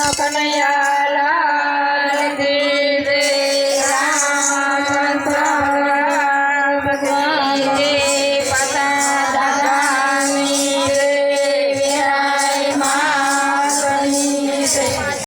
કૃષ્ણ કનૈયા લાલ દેવ રામ ભગવાન